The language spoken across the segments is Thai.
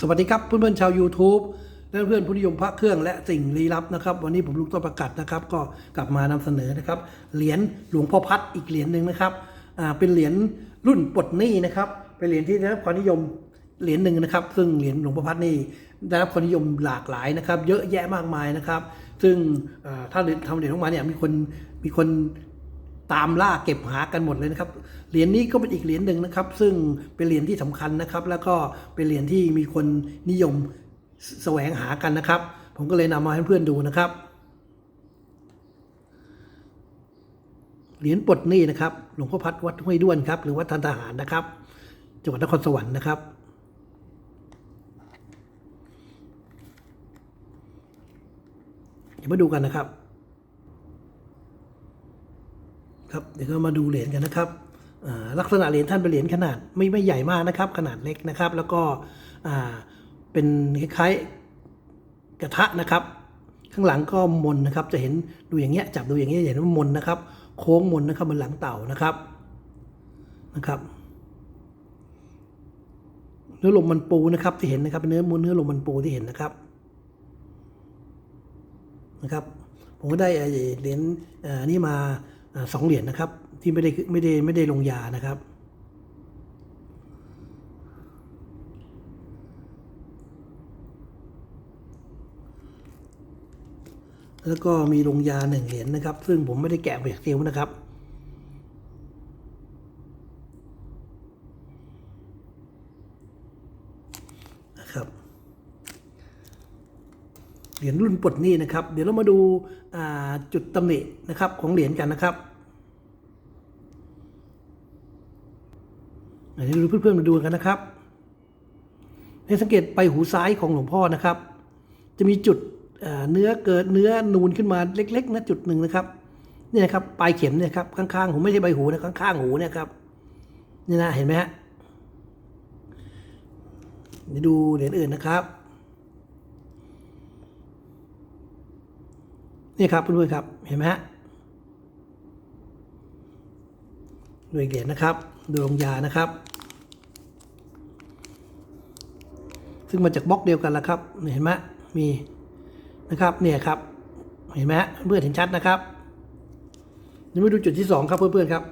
สวัสดีครับเพื่อนๆชาว YouTube และเพื่อนผู้นิยมพระเครื่องและสิ่งลี้ลับนะครับ วันนี้ผมลุงต้นประกาศนะครับ ก็กลับมานำเสนอนะครับ เหรียญหลวงพ่อพัดอีกเหรียญหนึ่งนะครับเป็นเหรียญรุ่นปลดหนี้นะครับ เป็นเหรียญที่ได้รับความนิยมเหรียญหนึ่งนะครับ ซึ่งเหรียญหลวงพ่อพัดนี่ได้รับความนิยมหลากหลายนะครับ เยอะแยะมากมายนะครับ ซึ่งอ่าถ้าทำเหรียญออกมาเนี่ยมีคนมีคน ตามล่าเก็บหากันหมดเลยนะครับ เหรียญนี้ก็เป็นอีกเหรียญหนึ่งนะครับ ซึ่งเป็นเหรียญที่สำคัญนะครับ แล้วก็เป็นเหรียญที่มีคนนิยมแสแสวงหากันนะครับ ผมก็เลยนำมาให้เพื่อนดูนะครับ เหรียญปลดหนี้นะครับ หลวงพ่อพัดวัดห้วยด้วนครับ หรือวัดทันทหารนะครับ จังหวัดนครสวรรค์นะครับเดี๋ยวมาดูกันนะครับ ครับ เดี๋ยวก็มาดูเหรียญกันนะครับลักษณะเหรียญท่านเป็นเหรียญขนาดไม่ไม่ใหญ่มากนะครับ ขนาดเล็กนะครับ แล้วก็เป็นคล้ายๆกระทะนะครับ ข้างหลังก็มนนะครับ จะเห็นดูอย่างเงี้ยจับดูอย่างเงี้ยเห็นว่ามนนะครับ โค้งมนนะครับบนหลังเต่านะครับนะครับ เนื้อลมมันปูนะครับที่เห็นนะครับเป็นเนื้อมูลเนื้อลมมันปูที่เห็นนะครับนะครับ ผมก็ได้เหรียญนี่มา สองเหรียญนะครับ ที่ไม่ได้ไม่ได้ไม่ได้ลงยานะครับ แล้วก็มีลงยาหนึ่งเหรียญนะครับ ซึ่งผมไม่ได้แกะเปจากเซลนะครับ เหรียญรุ่นปลดหนี้นะครับ เดี๋ยวเรามาดูาจุดตำหนินะครับของเหรียญกันนะครับอันนี้เพื่อนๆมาดูกันนะครับ ให้สังเกตไปหูซ้ายของหลวงพ่อนะครับ จะมีจุดเนื้อเกิดเนื้อนูนขึ้นมาเล็ก ๆนะจุดหนึ่งนะครับนี่นะครับปลายเข็มเนี่ยครับข้างๆผมไม่ใช่ใบหูนะข้างๆหูเนี่ยครับนี่นะเห็นไหมฮะเดี๋ยวดูเหรียญอื่นนะครับ นี่ครับเพื่อนๆครับ เห็นไหมฮะดูอีกเหรียญนะครับ ดูลงยานะครับ ซึ่งมาจากบล็อกเดียวกันแล้วครับ เห็นไหมมีนะครับ เนี่ยครับ เห็นไหมฮะเพื่อนเห็นชัดนะครับเดี๋ยวมาดูจุดที่สองครับเพื่อนๆครับ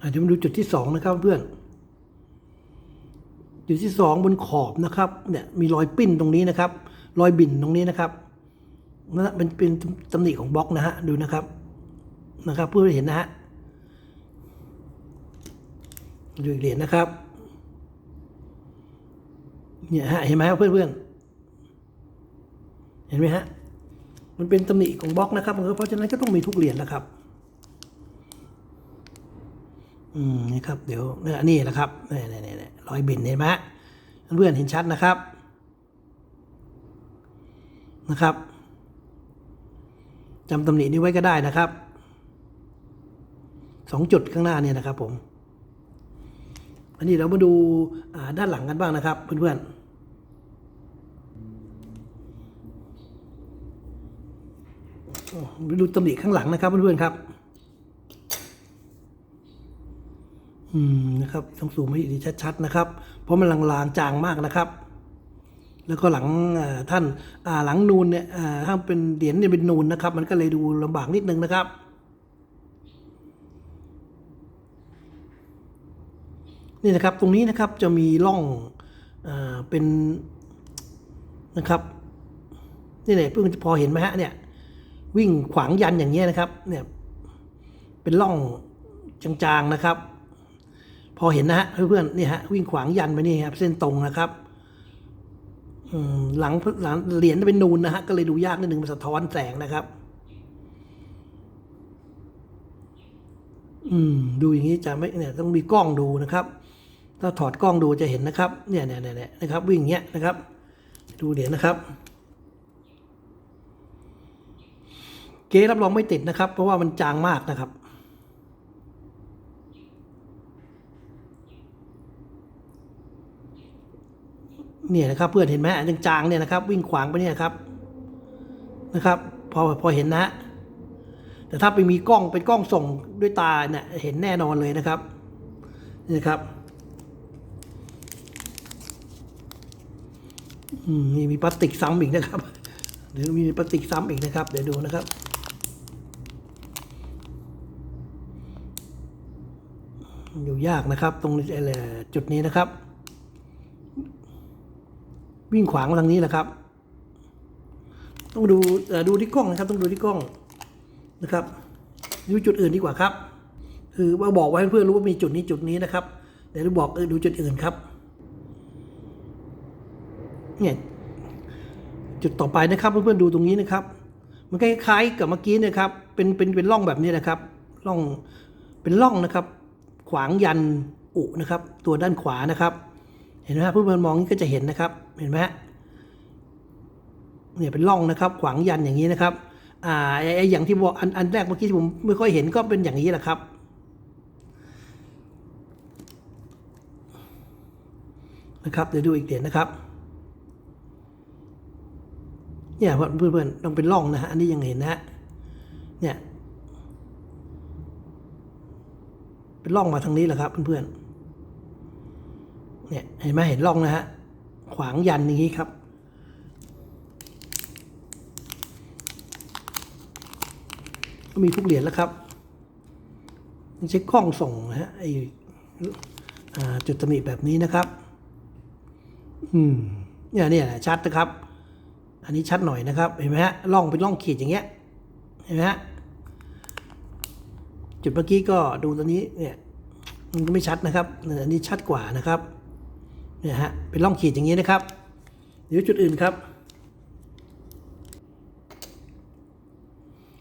อะเดี๋ยวมาดูจุดที่สองนะครับเพื่อนจุดที่สองบนขอบนะครับ เนี่ยมีรอยปิ้นตรงนี้นะครับ รอยบิ่นตรงนี้นะครับนั่นเป็นเป็นตำหนิของบล็อกนะฮะดูนะครับนะครับ เพื่อเห็นนะฮะดูอีกเหรียญนะครับเนี่ยฮะเห็นไหมครับเพื่อนๆเห็นไหมฮะมันเป็นตำหนิของบล็อกนะครับเพราะฉะนั้นก็ต้องมีทุกเหรียญนะครับ อืมนี่ครับ เดี๋ยวเนี่ยนี่แหละครับนี่นี่นี่รอยบินเห็นไหมเพื่อนเห็นชัดนะครับ นะครับจำตำหนินี้ไว้ก็ได้นะครับสองจุดข้างหน้าเนี่ยนะครับผม อันนี้เรามาดูาด้านหลังกันบ้างนะครับ เพื่อนๆดูตำหนิข้างหลังนะครับเพื่อนๆครับ อืมนะครับต้องสูงให้ดีชัดๆนะครับ เพราะมันลางๆจางมากนะครับ แล้วก็หลังท่านหลังนูนเนี่ยถ้าเป็นเหรียญเนี่ยเป็นนูนนะครับ มันก็เลยดูลำบากนิดนึงนะครับ นี่นะครับตรงนี้นะครับจะมีร่องอเป็นนะครับนี่เนี่ยเพิ่งพอเห็นไหมฮะเนี่ยวิ่งขวางยันอย่างเงี้ยนะครับเนี่ยเป็นร่องจางๆนะครับ พอเห็นนะฮะเพื่อนๆนี่ฮะวิ่งขวางยันไปนี่ครับเส้นตรงนะครับ หลังหลังเหรียญเป็นนูนนะฮะก็เลยดูยากนิดหนึ่งมันสะท้อนแสงนะครับ อืม ดูอย่างนี้จะไม่เนี่ยต้องมีกล้องดูนะครับ ถ้าถอดกล้องดูจะเห็นนะครับ เนี่ยเนี่ยเนี่ยนะครับ วิ่งอย่างเงี้ยนะครับ ดูเหรียญนะครับ เก๊รับรองไม่ติดนะครับ เพราะว่ามันจางมากนะครับ เนี่ยนะครับเพื่อนเห็นไหมอันจางๆเนี่ยนะครับ วิ่งขวางไปเนี่ยครับนะครับพอพอเห็นนะ แต่ถ้าไปมีกล้องเป็นกล้องส่งด้วยตาเนี่ยเห็นแน่นอนเลยนะครับนี่ครับนี่มีพลาสติกซ้ำอีกนะครับเดี๋ยวมีพลาสติกซ้ำอีกนะครับ เดี๋ยวดูนะครับอยู่ยากนะครับ ตรงนี้อะไรจุดนี้นะครับ วิ่งขวางมาทางนี้แหละครับ ต้องดูดูที่กล้องนะครับ ต้องดูที่กล้องนะครับดูจุดอื่นดีกว่าครับ คือว่าบอกไว้เพื่อนรู้ว่ามีจุดนี้จุดนี้นะครับเดี๋ยวบอกเออดูจุดอื่นครับเนี่ยจุดต่อไปนะครับ เพื่อนๆดูตรงนี้นะครับ มันคล้ายๆกับเมื่อกี้เนะครับ เป็นเป็นเป็นร่องแบบนี้นะครับร่องเป็นร่องนะครับ ขวางยันอุนะครับ ตัวด้านขวานะครับ เห็นไหมครับเพื่อนๆมองนี่ก็จะเห็นนะครับ เห็นไหมฮะเนี่ยเป็นร่องนะครับ ขวางยันอย่างนี้นะครับ อ่าไอ้ไอ้อย่างที่บอกอันอันแรกเมื่อกี้ที่ผมไม่ค่อยเห็นก็เป็นอย่างนี้แหละครับนะครับเดี๋ยวดูอีกเดี๋ยวนะครับเนี่ยเพื่อนๆต้องเป็นร่องนะฮะอันนี้ยังเห็นนะฮะเนี่ยเป็นร่องมาทางนี้แหละครับเพื่อนๆ เนี่ยเห็นไหมเห็นร่องนะฮะขวางยันอย่างนี้ครับ ก็มีทุกเหรียญแล้วครับนี่ใช้กล้องส่งนะฮะไอจุดตำหนิแบบนี้นะครับ อืมเนี่ยเนี่ยชัดนะครับ อันนี้ชัดหน่อยนะครับ เห็นไหมฮะร่องเป็นร่องขีดอย่างเงี้ย เห็นไหมฮะ จุดเมื่อกี้ก็ดูตัวนี้เนี่ย มันก็ไม่ชัดนะครับเนี่ยอันนี้ชัดกว่านะครับ เนี่ยฮะเป็นร่องขีดอย่างนี้นะครับเดี๋ยวจุดอื่นครับ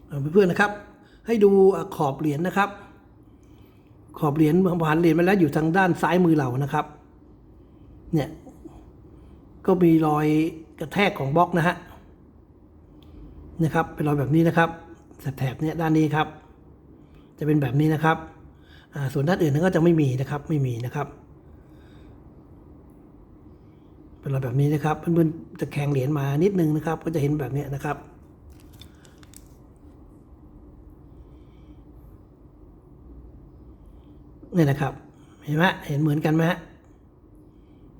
เเพื่อนๆนะครับ ให้ดูอขอบเหรียญนะครับ ขอบเหรียญผ่านเหรียญมาแล้วอยู่ทางด้านซ้ายมือเรานะครับ เนี่ยก็มีรอยกระแทกของบล็อกนะฮะนะครับ เป็นรอยแบบนี้นะครับแถบเนี่ยด้านนี้ครับ จะเป็นแบบนี้นะครับส่วนด้านอื่นนั้นก็จะไม่มีนะครับ ไม่มีนะครับ เป็นรอยแบบนี้นะครับเพื่อนๆจะแข่งเหรียญมานิดนึงนะครับ ก็จะเห็นแบบนี้นะครับนี่นะครับ เห็นไหมเห็นเหมือนกันไหม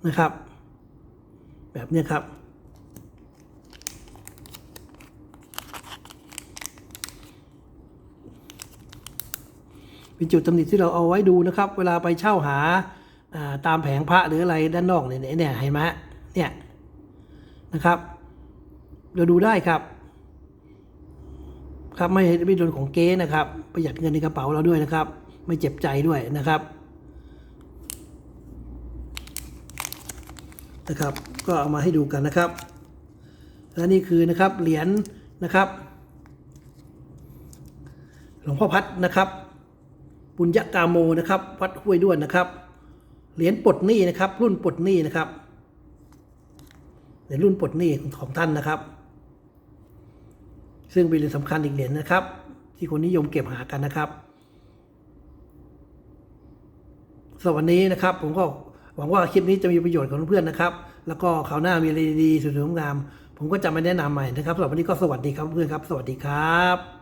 นะครับ แบบนี้ครับเป็นจุดตำหนิที่เราเอาไว้ดูนะครับ เวลาไปเช่าหาตามแผงพระหรืออะไรด้านนอกเนี่ยเนี่ยเห็นไหม นะครับ เราดูได้ครับ ครับไม่ไม่โดนของเก๊นะครับ ประหยัดเงินในกระเป๋าเราด้วยนะครับ ไม่เจ็บใจด้วยนะครับนะครับ ก็เอามาให้ดูกันนะครับ และนี่คือนะครับเหรียญนะครับหลวงพ่อพัดนะครับปุญญกาโมนะครับ วัดห้วยด้วนนะครับ เหรียญปลดหนี้นะครับ รุ่นปลดหนี้นะครับ ในรุ่นปลดหนี้ของท่านนะครับ ซึ่งเป็นเหรียญสำคัญอีกเหรียญนะครับ ที่คนนิยมเก็บหากันนะครับสวัสดีนะครับ ผมก็หวังว่าคลิปนี้จะมีประโยชน์กับเพื่อนๆนะครับ แล้วก็คราวหน้ามีอะไรดีๆสวยๆงาม ผมก็จะมาแนะนำใหม่นะครับสำหรับวันนี้ก็สวัสดีครับเพื่อนครับ สวัสดีครับ